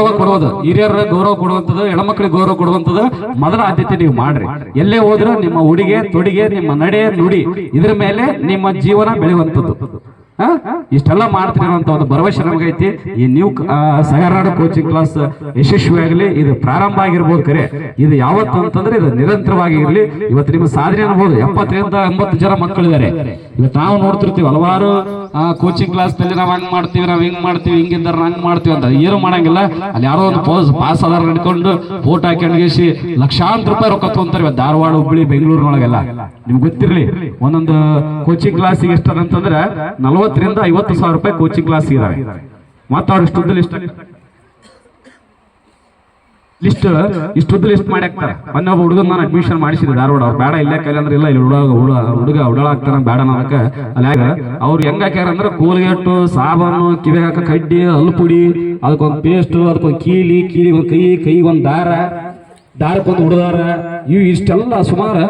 ಗೌರವ ಕೊಡುವುದು ಹಿರಿಯರ ಗೌರವ ಕೊಡುವಂಥದ್ದು, ಹೆಣ್ಮಕ್ಳಿಗೆ ಗೌರವ ಕೊಡುವಂಥದ್ದು ಮೊದಲ ಆದ್ಯತೆ ನೀವು ಮಾಡ್ರಿ ಎಲ್ಲೇ ಹೋದ್ರೂ ನಿಮ್ಮ ಉಡುಗೆ, ತೊಡಿಗೆ, ನಿಮ್ಮ ನಡೆ ನುಡಿ, ಇದ್ರ ಮೇಲೆ ನಿಮ್ಮ ಜೀವನ ಬೆಳೆಯುವಂಥದ್ದು? ಇಷ್ಟೆಲ್ಲ ಮಾಡ್ತೀರಿ ಒಂದು ಭರವಸೆ ನಮಗೈತಿ. ಈ ನೀವು ಸಗರಾಡ ಕೋಚಿಂಗ್ ಕ್ಲಾಸ್ ಯಶಸ್ವಿಯಾಗಲಿ, ಇದು ಪ್ರಾರಂಭ ಆಗಿರ್ಬೋದು ಕರೆ. ಇದು ಯಾವತ್ತು ಅಂತಂದ್ರೆ ಇದು ನಿರಂತರವಾಗಿ ಇರಲಿ ಇವತ್ತು ನಿಮ್ಮ ಸಾಧನೆ ಅನ್ಬೋದು. ಎಪ್ಪತ್ತರಿಂದ ಎಂಬತ್ತು ಜನ ಮಕ್ಕಳಿದ್ದಾರೆ. ಇವತ್ತು ನಾವು ನೋಡ್ತಿರ್ತೀವಿ ಹಲವಾರು ಕೋಚಿಂಗ್ ಕ್ಲಾಸ್ನಲ್ಲಿ ನಾವು ಹಂಗ್ ಮಾಡ್ತೀವಿ, ನಾವು ಹಿಂಗ್ ಮಾಡ್ತೀವಿ ಹಿಂಗಿದ್ದಾರೆ ಹಂಗ್ ಮಾಡ್ತೀವಿ ಅಂತ. ಏನು ಮಾಡಂಗಿಲ್ಲ. ಅಲ್ಲಿ ಯಾರೋ ಒಂದು ಪೋಸ್ ಪಾಸ್ ಆಧಾರ ನಡ್ಕೊಂಡು ಫೋಟೋ ಅಣಗಿಸಿ ಲಕ್ಷಾಂತರ ರೂಪಾಯಿ ರೊಕ್ಕ ತೊಗೊಂತಾರೆ ಧಾರವಾಡ, ಹುಬ್ಬಳ್ಳಿ, ಬೆಂಗಳೂರಿನೊಳಗೆಲ್ಲ. ನಿಮ್ಗೆ ಗೊತ್ತಿರಲಿ, ಒಂದೊಂದು ಕೋಚಿಂಗ್ ಕ್ಲಾಸಿಗೆ ಎಷ್ಟದಂತಂದ್ರೆ ನಲವತ್ತರಿಂದ ಐವತ್ತು ಸಾವಿರ ರೂಪಾಯಿ ಕೋಚಿಂಗ್ ಕ್ಲಾಸ್ ಇದಾವೆ. ಮತ್ತೆ ಅವ್ರು ಇಷ್ಟೊಂದು ಲಿಸ್ಟ್ ಲಿಸ್ಟ್ ಇಷ್ಟೊಂದು ಲಿಸ್ಟ್ ಮಾಡಿ ಹಾಕ್ತಾರೆ. ಮೊನ್ನೆ ನಾನು ಅಡ್ಮಿಷನ್ ಮಾಡಿಸಿದೆ ಧಾರವಾಡ. ಅವ್ರು ಬೇಡ ಇಲ್ಲೇ ಕೈಲಿ ಅಂದ್ರೆ ಇಲ್ಲ, ಇಲ್ಲಿ ಹುಡುಗ ಹುಡುಗ ಉಡಳಾಗ್ತಾನ ಬೇಡ ನನಕ ಅಲ್ಲಿ ಆಗ ಅವ್ರು ಹೆಂಗ ಹಾಕ್ಯಾರ ಅಂದ್ರೆ ಕೋಲ್ಗೇಟು ಸಾಬಾನು ಕಿವಿಗೆ ಹಾಕ ಕಡ್ಡಿ, ಅಲ್ಪುಡಿ ಪುಡಿ ಅದಕ್ಕೊಂದು ಪೇಸ್ಟ್ ಅದಕ್ಕೊಂದು ಕೀಲಿ ಕೀಲಿ ಒಂದು ಕೈ, ಕೈಗೊಂದು ದಾರ, ದಾರಕ್ಕೊಂದು ಹುಡುದಾರ. ಇವು ಇಷ್ಟೆಲ್ಲ ಸುಮಾರು